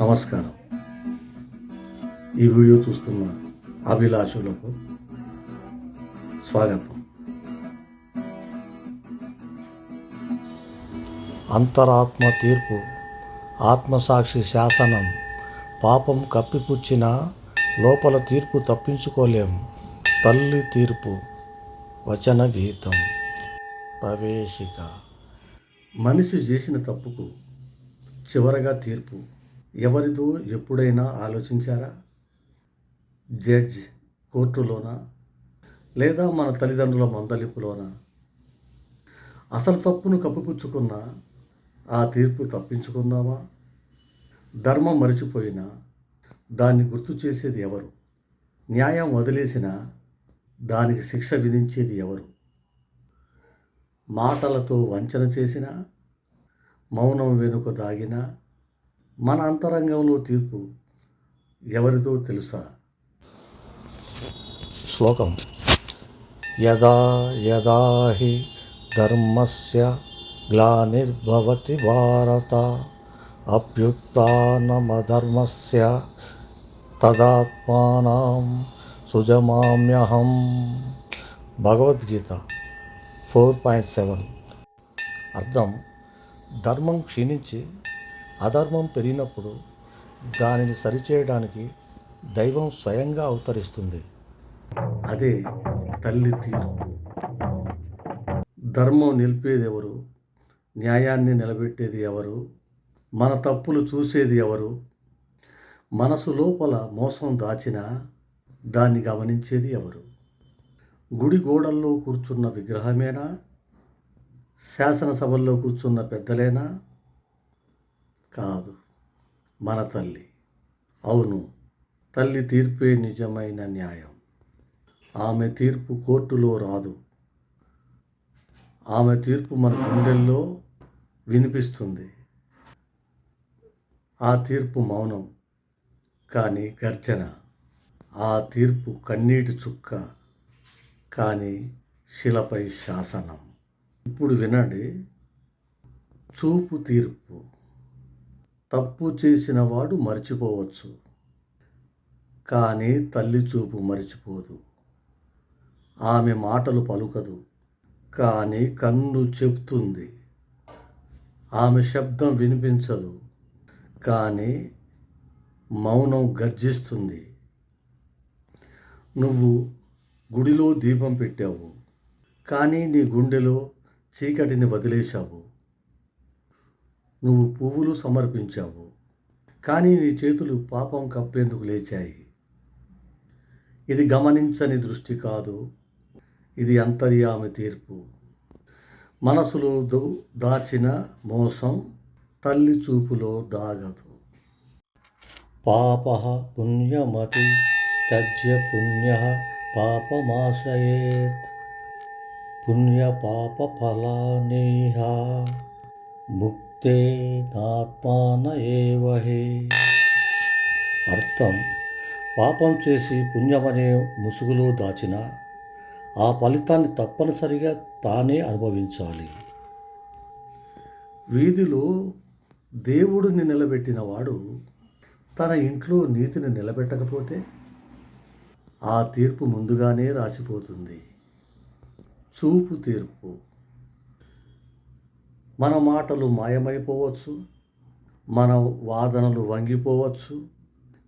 నమస్కారం. ఈ వీడియో చూస్తున్న అభిలాషులకు స్వాగతం. అంతరాత్మ తీర్పు ఆత్మసాక్షి శాసనం పాపం కప్పిపుచ్చిన లోపల తీర్పు తప్పించుకోలేం. తల్లి తీర్పు వచన గీతం. ప్రవేశిక. మనిషి చేసిన తప్పుకు చివరగా తీర్పు ఎవరిదో ఎప్పుడైనా ఆలోచించారా? జడ్జ్ కోర్టులోనా? లేదా మన తల్లిదండ్రుల మందలింపులోనా? అసలు తప్పును కప్పిపుచ్చుకున్న ఆ తీర్పు తప్పించుకుందామా? ధర్మం మరిచిపోయినా దాన్ని గుర్తు చేసేది ఎవరు? న్యాయం వదిలేసిన దానికి శిక్ష విధించేది ఎవరు? మాటలతో వంచన చేసిన మౌనం వెనుక దాగినా మన అంతరంగంలో తీర్పు ఎవరిదో తెలుసా? శ్లోకం. యదా యదా హి ధర్మస్య గ్లానిర్భవతి భారత అభ్యుత్నమధర్మస్య తదాత్మానం సుజమామ్యహం. Bhagavad Gita four point seven. అర్థం. ధర్మం క్షీణించి అధర్మం పెరిగినప్పుడు దానిని సరిచేయడానికి దైవం స్వయంగా అవతరిస్తుంది. అదే తల్లి తీర్పు. ధర్మం నిలిపేది ఎవరు? న్యాయాన్ని నిలబెట్టేది ఎవరు? మన తప్పులు చూసేది ఎవరు? మనసు లోపల మోసం దాచినా దాన్ని గమనించేది ఎవరు? గుడి గోడల్లో కూర్చున్న విగ్రహమేనా? శాసనసభల్లో కూర్చున్న పెద్దలేనా? కాదు. మన తల్లి. అవును తల్లి తీర్పే నిజమైన న్యాయం. ఆమె తీర్పు కోర్టులో రాదు. ఆమె తీర్పు మన గుండెల్లో వినిపిస్తుంది. ఆ తీర్పు మౌనం కానీ గర్జన. ఆ తీర్పు కన్నీటి చుక్క కానీ శిలపై శాసనం. ఇప్పుడు వినండి. చూపు తీర్పు. తప్పు చేసిన వాడు మర్చిపోవచ్చు. కానీ తల్లి చూపు మరిచిపోదు. ఆమె మాటలు పలుకదు. కానీ కన్ను చెప్తుంది ఆమె శబ్దం వినిపించదు. కానీ మౌనం గర్జిస్తుంది. నువ్వు గుడిలో దీపం పెట్టావు. కానీ నీ గుండెలో చీకటిని వదిలేశావు. నువ్వు పువ్వులు సమర్పించావు కానీ నీ చేతులు పాపం కప్పేందుకు లేచాయి. ఇది గమనించని దృష్టి కాదు ఇది అంతర్యామి తీర్పు. మనసులో దాచిన మోసం తల్లి చూపులో దాగదు. పాప పుణ్యమతి త్యజ్య పుణ్య పాపమాశ్రయేత్ పుణ్య పాప ఫలానేహ ముక్ ఆత్మాన ఏవహే అర్థం. పాపం చేసి పుణ్యమనే ముసుగులో దాచిన ఆ ఫలితాన్ని తప్పనిసరిగా తానే అనుభవించాలి. వీధిలో దేవుడిని నిలబెట్టిన వాడు తన ఇంట్లో నీతిని నిలబెట్టకపోతే ఆ తీర్పు ముందుగానే రాసిపోతుంది. చూపు తీర్పు. మన మాటలు మాయమైపోవచ్చు మన వాదనలు వంగిపోవచ్చు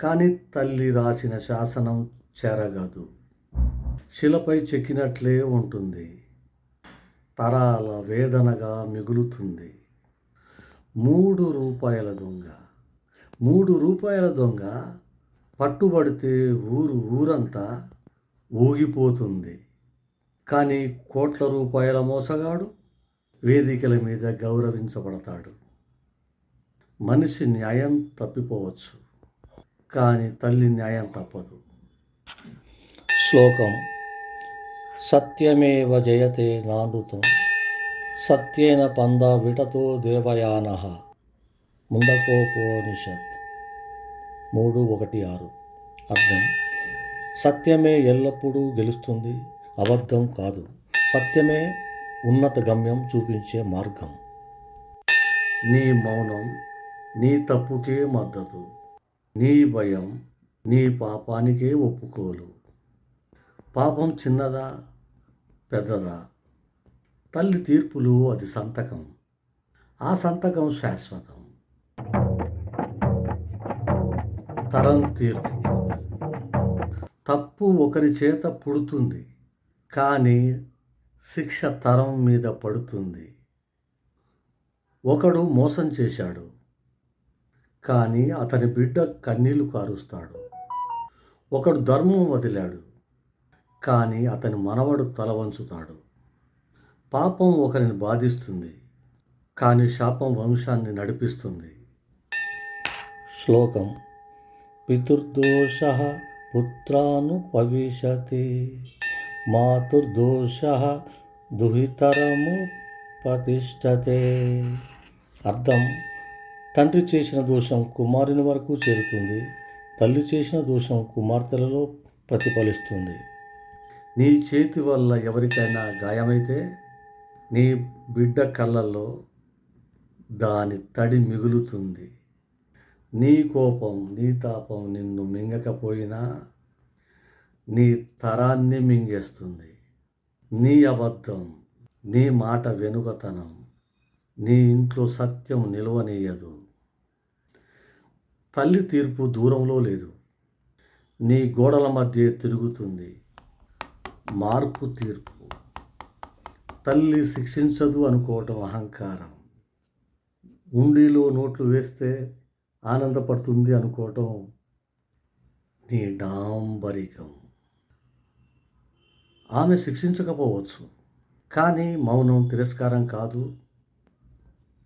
కానీ తల్లి రాసిన శాసనం చెరగదు. శిలపై చెక్కినట్లే ఉంటుంది. తరాల వేదనగా మిగులుతుంది. మూడు రూపాయల దొంగ. మూడు రూపాయల దొంగ పట్టుబడితే ఊరు ఊరంతా ఊగిపోతుంది. కానీ కోట్ల రూపాయల మోసగాడు వేదికల మీద గౌరవించబడతాడు. మనిషి న్యాయం తప్పిపోవచ్చు కానీ తల్లి న్యాయం తప్పదు. శ్లోకం సత్యమేవ జయతే నానృతం సత్యేన పంద విటతో దేవయాన. ముండకోపోనిషత్ మూడు ఒకటి ఆరు. అర్థం సత్యమే ఎల్లప్పుడూ గెలుస్తుంది అబద్ధం కాదు. సత్యమే ఉన్నత గమ్యం చూపించే మార్గం. నీ మౌనం నీ తప్పుకే మద్దతు నీ భయం నీ పాపానికే ఒప్పుకోలు. పాపం చిన్నదా పెద్దదా? తల్లి తీర్పులు అది సంతకం. ఆ సంతకం శాశ్వతం. తరం తీర్పు. తప్పు ఒకరి చేత పుడుతుంది కానీ శిక్ష తరం మీద పడుతుంది. ఒకడు మోసం చేశాడు కానీ అతని బిడ్డ కన్నీళ్ళు కారుస్తాడు. ఒకడు ధర్మం వదిలాడు కానీ అతని మనవడు తల వంచుతాడు. పాపం ఒకరిని బాధిస్తుంది కానీ శాపం వంశాన్ని నడిపిస్తుంది. శ్లోకం. పితుర్దోష పుత్రాను పవిశతి మాతుర్దోష దుహితరము ప్రతిష్టతే అర్థం. తండ్రి చేసిన దోషం కుమారుని వరకు చేరుతుంది. తల్లి చేసిన దోషం కుమార్తెలలో ప్రతిఫలిస్తుంది. నీ చేతి వల్ల ఎవరికైనా గాయమైతే నీ బిడ్డ కళ్ళల్లో దాని తడి మిగులుతుంది. నీ కోపం నీ తాపం నిన్ను మింగకపోయినా నీ తరాన్ని మింగేస్తుంది. నీ అబద్ధం నీ మాట వెనుకతనం నీ ఇంట్లో సత్యం నిలవనీయదు. తల్లి తీర్పు దూరంలో లేదు. నీ గోడల మధ్య తిరుగుతుంది. మార్పు తీర్పు. తల్లి శిక్షించదు అనుకోవటం అహంకారం. ఉండిలో నోట్లు వేస్తే ఆనందపడుతుంది అనుకోవటం నీ డాంబరికం. ఆమె శిక్షించకపోవచ్చు. కానీ మౌనం తిరస్కారం కాదు.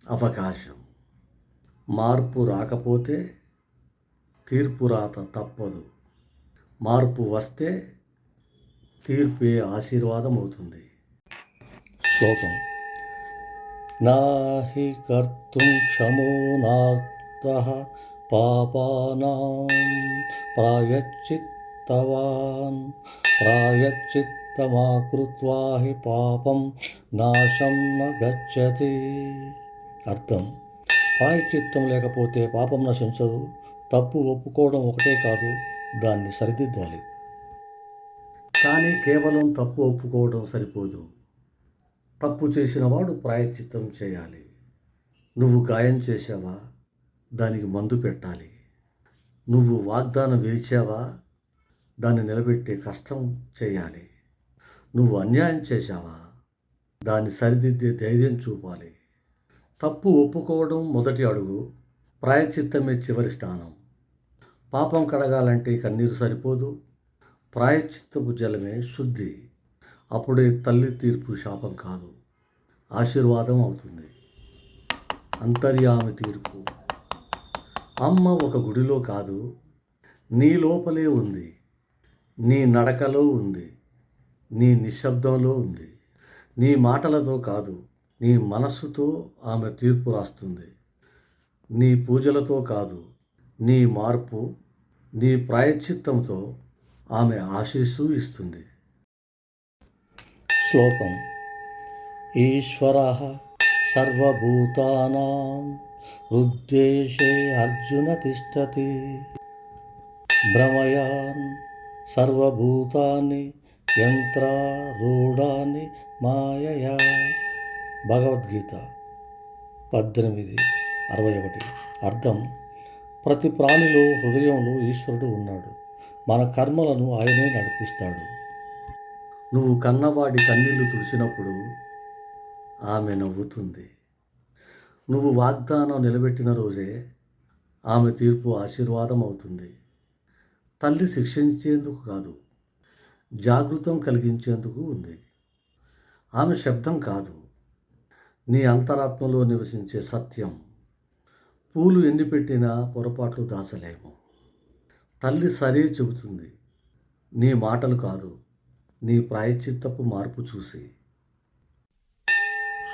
అవకాశం. మార్పు రాకపోతే తీర్పు రాత తప్పదు. మార్పు వస్తే తీర్పే ఆశీర్వాదం అవుతుంది. శ్లోకం. నాహి కర్తుం క్షమో నార్థ పాపానాం ప్రాయశ్చిత్తవాన్ ప్రాయశ్చిత్తమాకృత్వా హి పాపం నాశం న గచ్చతి. అర్థం. ప్రాయశ్చిత్తం లేకపోతే పాపం నశించదు. తప్పు ఒప్పుకోవడం ఒకటే కాదు దాన్ని సరిదిద్దాలి. కానీ కేవలం తప్పు ఒప్పుకోవడం సరిపోదు. తప్పు చేసిన వాడు ప్రాయశ్చిత్తం చేయాలి. నువ్వు గాయం చేసావా దానికి మందు పెట్టాలి. నువ్వు వాగ్దానం విరిచావా? దాన్ని నిలబెట్టే కష్టం చేయాలి. నువ్వు అన్యాయం చేశావా? దాన్ని సరిదిద్దే ధైర్యం చూపాలి. తప్పు ఒప్పుకోవడం మొదటి అడుగు ప్రాయశ్చిత్తమే చివరి స్థానం. పాపం కడగాలంటే కన్నీరు సరిపోదు ప్రాయశ్చిత్తపు జలమే శుద్ధి. అప్పుడే తల్లి తీర్పు శాపం కాదు ఆశీర్వాదం అవుతుంది. అంతర్యామి తీర్పు. అమ్మ ఒక గుడిలో కాదు నీ లోపలే ఉంది నీ నడకలో ఉంది. నీ నిశ్శబ్దంలో ఉంది. నీ మాటలతో కాదు నీ మనస్సుతో ఆమె తీర్పు రాస్తుంది. నీ పూజలతో కాదు నీ మార్పు నీ ప్రాయశ్చిత్తంతో ఆమె ఆశీస్సు ఇస్తుంది. శ్లోకం. ఈశ్వర సర్వభూతానాం హృద్దేశే అర్జున తిష్టతి. భ్రమయాన్ సర్వభూతాన్ని యంత్రారూఢాన్ని మాయయా. భగవద్గీత పద్దెనిమిది అరవై ఒకటి. అర్థం? ప్రతి ప్రాణిలో హృదయంలో ఈశ్వరుడు ఉన్నాడు. మన కర్మలను ఆయనే నడిపిస్తాడు. నువ్వు కన్నవాడి కన్నీళ్ళు తుడిచినప్పుడు ఆమె నవ్వుతుంది. నువ్వు వాగ్దానం నిలబెట్టిన రోజే ఆమె తీర్పు ఆశీర్వాదం అవుతుంది. తల్లి శిక్షించేందుకు కాదు జాగృతం కలిగించేందుకు ఉంది. ఆమె శబ్దం కాదు. నీ అంతరాత్మలో నివసించే సత్యం. పూలు ఎన్ని పెట్టినా పొరపాట్లు దాచలేము. తల్లి సరే చెబుతుంది. నీ మాటలు కాదు. నీ ప్రాయశ్చిత్తపు మార్పు చూసి.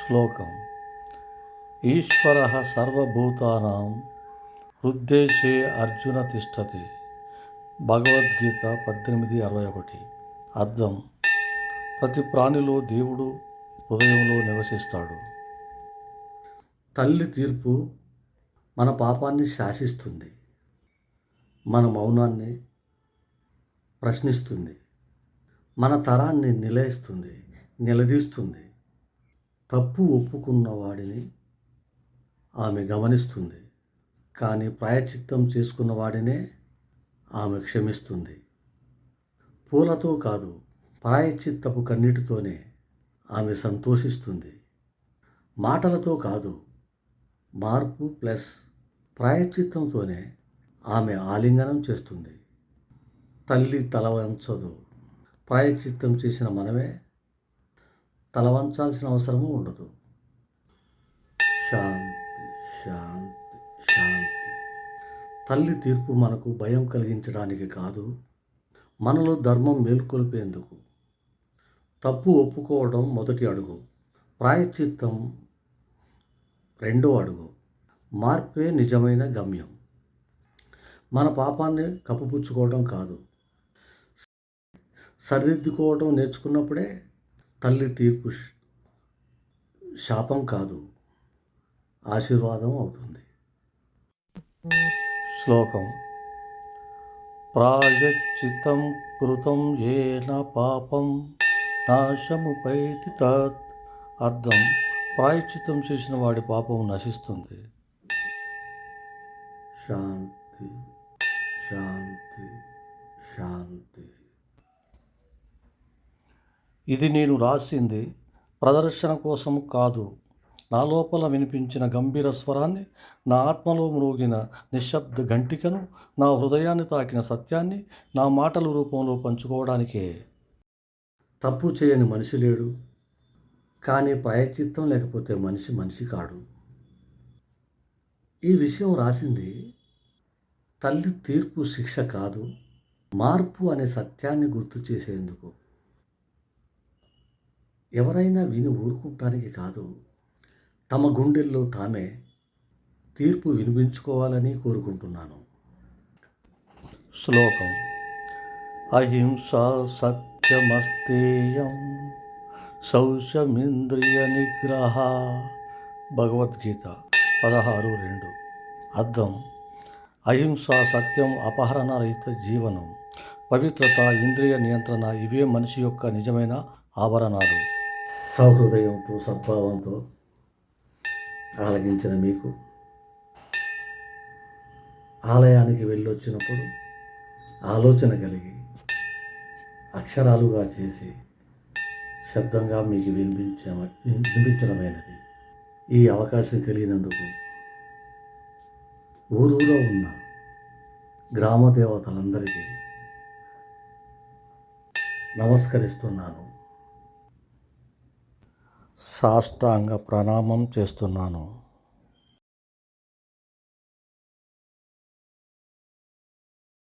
శ్లోకం. ఈశ్వర సర్వభూతానాం హృద్దేశే అర్జున తిష్టతి. భగవద్గీత పద్దెనిమిది అరవై ఒకటి. అర్థం. ప్రతి ప్రాణిలో దేవుడు హృదయంలో నివసిస్తాడు. తల్లి తీర్పు మన పాపాన్ని శాసిస్తుంది. మన మౌనాన్ని ప్రశ్నిస్తుంది. మన తరాన్ని నిలయిస్తుంది నిలదీస్తుంది. తప్పు ఒప్పుకున్న వాడిని ఆమె గమనిస్తుంది. కానీ ప్రాయచిత్తం చేసుకున్న వాడినే ఆమె క్షమిస్తుంది. పూలతో కాదు ప్రాయశ్చిత్తపు కన్నీటితోనే ఆమె సంతోషిస్తుంది. మాటలతో కాదు మార్పు ప్లస్ ప్రాయశ్చిత్తంతోనే ఆమె ఆలింగనం చేస్తుంది. తల్లి తలవంచదు ప్రాయశ్చిత్తం చేసిన మనమే తలవంచాల్సిన అవసరము ఉండదు. శాంతి శాంతి శాంతి. తల్లి తీర్పు మనకు భయం కలిగించడానికి కాదు మనలో ధర్మం మేల్కొల్పేందుకు. తప్పు ఒప్పుకోవడం మొదటి అడుగు. ప్రాయశ్చిత్తం రెండో అడుగు. మార్పే నిజమైన గమ్యం. మన పాపాన్ని కప్పుపుచ్చుకోవడం కాదు. సరిదిద్దుకోవడం నేర్చుకున్నప్పుడే తల్లి తీర్పు శాపం కాదు. ఆశీర్వాదం అవుతుంది. శ్లోకం ప్రాయశ్చిత్తం కృతం ఏన పాపం నాశముపైతి తత్. అర్థం. ప్రాయశ్చిత్తం చేసిన వాడి పాపం నశిస్తుంది. శాంతి శాంతి శాంతి. ఇది నేను రాసింది ప్రదర్శన కోసం కాదు. నా లోపల వినిపించిన గంభీర స్వరాన్ని నా ఆత్మలో మ్రోగిన నిశ్శబ్ద గంటికను నా హృదయాన్ని తాకిన సత్యాన్ని నా మాటల రూపంలో పంచుకోవడానికే. తప్పు చేయని మనిషి లేడు కానీ ప్రాయశ్చిత్తం లేకపోతే మనిషి మనిషి కాడు. ఈ విషయం రాసింది తల్లి తీర్పు శిక్ష కాదు మార్పు అనే సత్యాన్ని గుర్తు చేసేందుకు. ఎవరైనా విని ఊరుకుంటానికి కాదు తమ గుండెల్లో తామే తీర్పు వినిపించుకోవాలని కోరుకుంటున్నాను. శ్లోకం. అహింస సత్యమస్తేయం శౌచమింద్రియ నిగ్రహ. భగవద్గీత పదహారు రెండు. అర్థం. అహింస సత్యం అపహరణ రహిత జీవనం. పవిత్రత ఇంద్రియ నియంత్రణ ఇవే మనిషి యొక్క నిజమైన ఆభరణాలు. సహృదయంతో సద్భావంతో ఆలగించిన మీకు. ఆలయానికి వెళ్ళొచ్చినప్పుడు ఆలోచన కలిగి అక్షరాలుగా చేసి శబ్దంగా మీకు వినిపించ వినిపించడమైనది. ఈ అవకాశం కలిగినందుకు ఊరూలో ఉన్న గ్రామ దేవతలందరికీ నమస్కరిస్తున్నాను. సాష్టాంగ ప్రణామం చేస్తున్నాను.